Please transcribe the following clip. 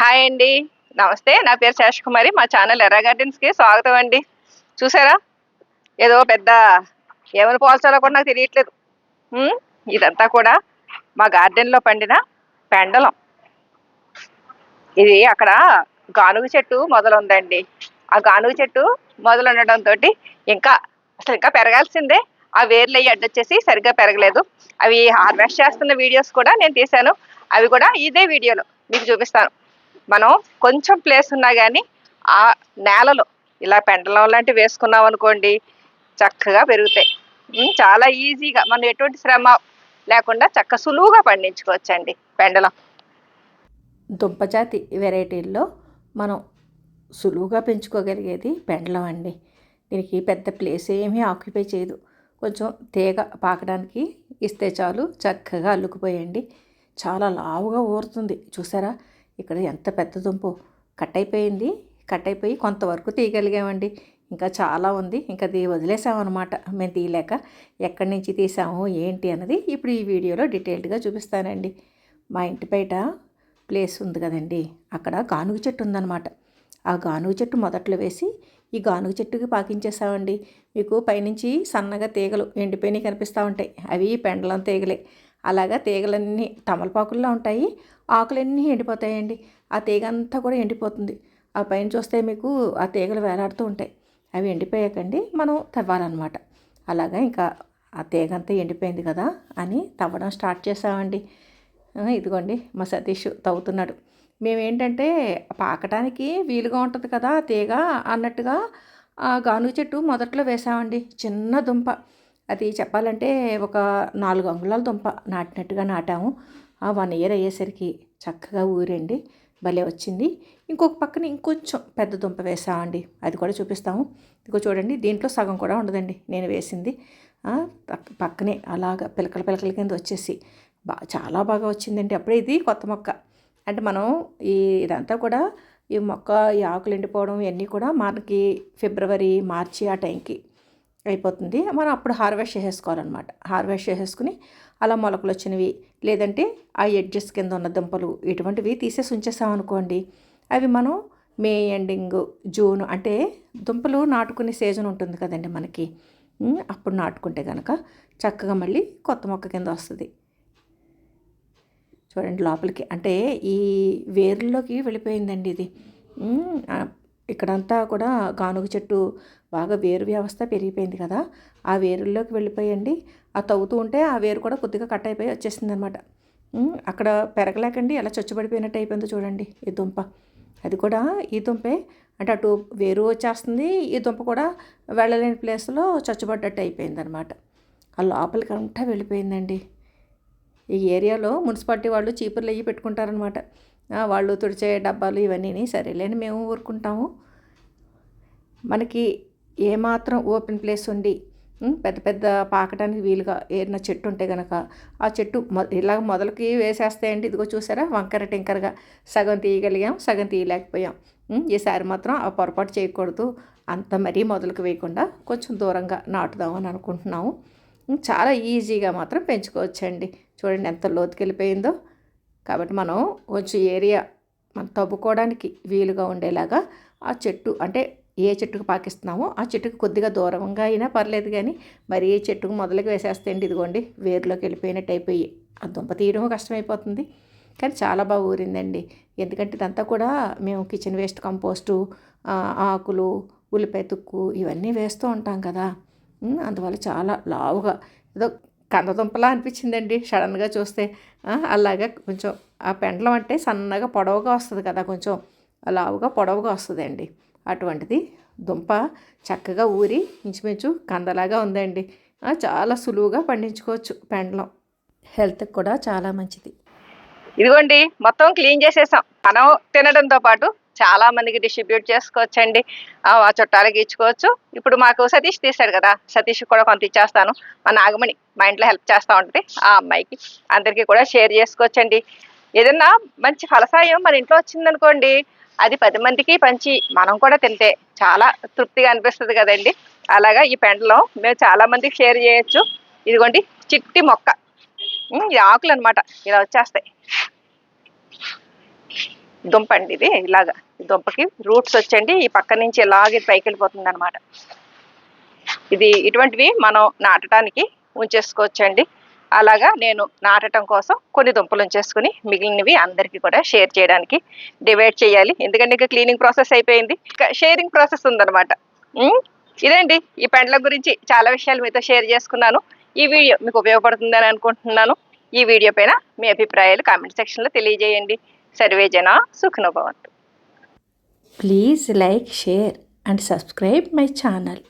Hi అండి. నమస్తే. నా పేరు శేషకుమారి మా ఛానల్ ఎర్ర గార్డెన్స్కి స్వాగతం అండి. చూసారా? ఏదో పెద్ద ఏమైనా పోల్చాలో కూడా నాకు తెలియట్లేదు. ఇదంతా కూడా మా గార్డెన్లో పండిన పెండలం. ఇది అక్కడ గానుగ చెట్టు మొదలుందండి. ఆ గానుగ చెట్టు మొదలుండడంతో ఇంకా అసలు ఇంకా పెరగాల్సిందే. ఆ వేర్లు అయ్యి అడ్డొచ్చేసి సరిగ్గా పెరగలేదు. అవి హార్వెస్ట్ చేస్తున్న వీడియోస్ కూడా నేను తీశాను. అవి కూడా ఇదే వీడియోలో మీకు చూపిస్తాను. మనం కొంచెం ప్లేస్ ఉన్నా కానీ ఆ నేలలో ఇలా పెండలం లాంటివి వేసుకున్నాం అనుకోండి చక్కగా పెరుగుతాయి. చాలా ఈజీగా మనం ఎటువంటి శ్రమ లేకుండా చక్క సులువుగా పండించుకోవచ్చండి పెండలం. దుంపజాతి వెరైటీల్లో మనం సులువుగా పెంచుకోగలిగేది పెండలం అండి. దీనికి పెద్ద ప్లేస్ ఏమీ ఆక్యుపై చేయదు. కొంచెం తీగ పాకడానికి ఇస్తే చాలు చక్కగా అల్లుకుపోయండి. చాలా లావుగా ఊరుతుంది. చూసారా? ఇక్కడ ఎంత పెద్ద దుంపు. కట్ అయిపోయింది కట్ అయిపోయి కొంతవరకు తీయగలిగామండి. ఇంకా చాలా ఉంది. ఇంకా అది వదిలేసామన్నమాట. మేము తీయలేక ఎక్కడి నుంచి తీసాము ఏంటి అన్నది ఇప్పుడు ఈ వీడియోలో డీటెయిల్డ్గా చూపిస్తానండి. మా ఇంటి బయట ప్లేస్ ఉంది కదండి. అక్కడ గానుగ చెట్టు ఉందన్నమాట. ఆ గానుగ చెట్టు మొదట్లో వేసి ఈ గానుగ చెట్టుకి పాకించేసామండి. మీకు పైనుంచి సన్నగా తీగలు ఎండిపోయినవి కనిపిస్తూ ఉంటాయి. అవి పెండలం తీగలే. అలాగా తీగలన్నీ తమలపాకుల్లో ఉంటాయి ఆకులన్నీ ఎండిపోతాయండి. ఆ తీగ అంతా కూడా ఎండిపోతుంది. ఆ పైన చూస్తే మీకు ఆ తీగలు వేలాడుతూ ఉంటాయి. అవి ఎండిపోయాకండి. మనం తవ్వాలన్నమాట. అలాగా ఇంకా ఆ తీగ అంతా ఎండిపోయింది కదా అని తవ్వడం స్టార్ట్ చేసామండి. ఇదిగోండి మా సతీష్ తవ్వుతున్నాడు. మేమేంటంటే పాకటానికి వీలుగా ఉంటుంది కదా ఆ తీగ అన్నట్టుగా ఆ గానుగ చెట్టు మొదట్లో వేసామండి. చిన్న దుంప. అది చెప్పాలంటే ఒక నాలుగు అంగుళాల దుంప నాటినట్టుగా నాటాము. ఆ వన్ ఇయర్ అయ్యేసరికి చక్కగా ఊరండి. భలే వచ్చింది. ఇంకొక పక్కన ఇంకొంచెం పెద్ద దుంప వేసామండి. అది కూడా చూపిస్తాము. ఇదిగో చూడండి దీంట్లో సగం కూడా ఉండదండి. నేను వేసింది. పక్క- పక్కనే అలాగ పిలకల పిలకల కింద వచ్చేసి బా చాలా బాగా వచ్చిందండి. అప్పుడే ఇది కొత్త మొక్క. అంటే మనం ఈ ఇదంతా కూడా ఈ మొక్క ఈ ఆకులు ఎండిపోవడం ఇవన్నీ కూడా మనకి ఫిబ్రవరి మార్చి ఆ టైంకి అయిపోతుంది. మనం అప్పుడు హార్వెస్ట్ చేసేసుకోవాలన్నమాట. హార్వెస్ట్ చేసేసుకుని అలా మొలకలు వచ్చినవి లేదంటే ఆ ఎడ్జెస్ కింద ఉన్న దుంపలు ఇటువంటివి తీసేసి ఉంచేసామనుకోండి అవి మనం మే ఎండింగ్ జూన్ అంటే దుంపలు నాటుకునే సీజన్ ఉంటుంది కదండి మనకి. అప్పుడు నాటుకుంటే కనుక చక్కగా మళ్ళీ కొత్త మొక్క కింద వస్తుంది. చూడండి లోపలికి. అంటే ఈ వేర్లోకి వెళ్ళిపోయిందండి ఇది. ఇక్కడంతా కూడా గానుగ చెట్టు బాగా వేరు వ్యవస్థ పెరిగిపోయింది కదా. ఆ వేరుల్లోకి వెళ్ళిపోయండి. ఆ తవ్వుతూ ఉంటే ఆ వేరు కూడా కొద్దిగా కట్ అయిపోయి వచ్చేసింది అనమాట అక్కడ పెరగలేకండి. ఎలా చొచ్చుబడిపోయినట్టు అయిపోయిందో చూడండి ఈ దుంప. అది కూడా ఈ దుంపే. అంటే అటు వేరు వచ్చేస్తుంది. ఈ దుంప కూడా వెళ్ళలేని ప్లేస్లో చచ్చుబడ్డట్టు అయిపోయింది అనమాట ఆ లోపలికి అంతా వెళ్ళిపోయిందండి. ఈ ఏరియాలో మున్సిపాలిటీ వాళ్ళు చీపుర్లు అయ్యి పెట్టుకుంటారనమాట. వాళ్ళు తుడిచే డబ్బాలు ఇవన్నీ సరేలేని మేము ఊరుకుంటాము. మనకి ఏమాత్రం ఓపెన్ ప్లేస్ ఉండి పెద్ద పెద్ద పాకటానికి వీలుగా ఏదైనా చెట్టు ఉంటే కనుక ఆ చెట్టు మొ ఇలా మొదలకి వేసేస్తాయండి. ఇదిగో చూసారా? వంకర టింకరగా సగం తీయగలిగాం సగం తీయలేకపోయాం. ఈసారి మాత్రం ఆ పొరపాటు చేయకూడదు. అంత మరీ మొదలకు వేయకుండా కొంచెం దూరంగా నాటుదామని అనుకుంటున్నాము. చాలా ఈజీగా మాత్రం పెంచుకోవచ్చండి. చూడండి ఎంత లోతుకెళ్ళిపోయిందో. కాబట్టి మనం కొంచెం ఏరియా మనం తవ్వుకోవడానికి వీలుగా ఉండేలాగా ఆ చెట్టు అంటే ఏ చెట్టుకు పాకిస్తున్నామో ఆ చెట్టుకు కొద్దిగా దూరంగా అయినా పర్లేదు కానీ మరి ఏ చెట్టుకు మొదలకి వేసేస్తాయండి ఇదిగోండి వేరులోకి వెళ్ళిపోయినట్టు అయిపోయి ఆ దుంప తీయడం కష్టమైపోతుంది. కానీ చాలా బాగా ఊరిందండి. ఎందుకంటే ఇదంతా కూడా మేము కిచెన్ వేస్ట్ కంపోస్టు ఆకులు ఉల్లిపాయ తుక్కు ఇవన్నీ వేస్తూ ఉంటాం కదా. అందువల్ల చాలా లావుగా ఏదో కందదుంపలా అనిపించిందండి. సడన్గా చూస్తే అలాగా కొంచెం ఆ పెండలం అంటే సన్నగా పొడవుగా వస్తుంది కదా కొంచెం లావుగా పొడవుగా వస్తుందండి. అటువంటిది దుంప చక్కగా ఊరి ఇంచుమించు కందలాగా ఉందండి. చాలా సులువుగా పండించుకోవచ్చు పెండలం. హెల్త్కి కూడా చాలా మంచిది. ఇదిగోండి మొత్తం క్లీన్ చేసేసాం. మనం తినడంతో పాటు చాలా మందికి డిస్ట్రిబ్యూట్ చేసుకోవచ్చండి. ఆ ఆ చుట్టాలకి ఇచ్చుకోవచ్చు. ఇప్పుడు మాకు సతీష్ తీశాడు కదా. సతీష్ కూడా కొంత ఇచ్చేస్తాను. మా నాగమణి మా ఇంట్లో హెల్ప్ చేస్తూ ఉంటుంది. ఆ అమ్మాయికి అందరికీ కూడా షేర్ చేసుకోవచ్చండి. ఏదన్నా మంచి ఫలసాయం మన ఇంట్లో వచ్చిందనుకోండి అది పది మందికి పంచి మనం కూడా తింటే చాలా తృప్తిగా అనిపిస్తుంది కదండి. అలాగా ఈ పెండలో మేము చాలా మందికి షేర్ చేయొచ్చు. ఇదిగోండి చిట్టి మొక్క. ఇది ఆకులు అనమాట ఇలా వచ్చేస్తాయి. దుంప అండి ఇది ఇలాగా. దుంపకి రూట్స్ వచ్చండి ఈ పక్క నుంచి ఇలాగే పైకి వెళ్ళిపోతుంది అనమాట ఇది ఇటువంటివి మనం నాటడానికి ఉంచేసుకోవచ్చండి. అలాగా నేను నాటడం కోసం కొన్ని దుంపలు ఉంచేసుకుని మిగిలినవి అందరికీ కూడా షేర్ చేయడానికి డివైడ్ చేయాలి. ఎందుకంటే ఇంకా క్లీనింగ్ ప్రాసెస్ అయిపోయింది. ఇంకా షేరింగ్ ప్రాసెస్ ఉందనమాట ఇదేంటి ఈ పెండ్ల గురించి. చాలా విషయాలు మీతో షేర్ చేసుకున్నాను. ఈ వీడియో మీకు ఉపయోగపడుతుందని అనుకుంటున్నాను. ఈ వీడియో పైన మీ అభిప్రాయాలు కామెంట్ సెక్షన్లో తెలియజేయండి. సర్వే జన సుఖనోభవంతు. Please like share and subscribe my channel.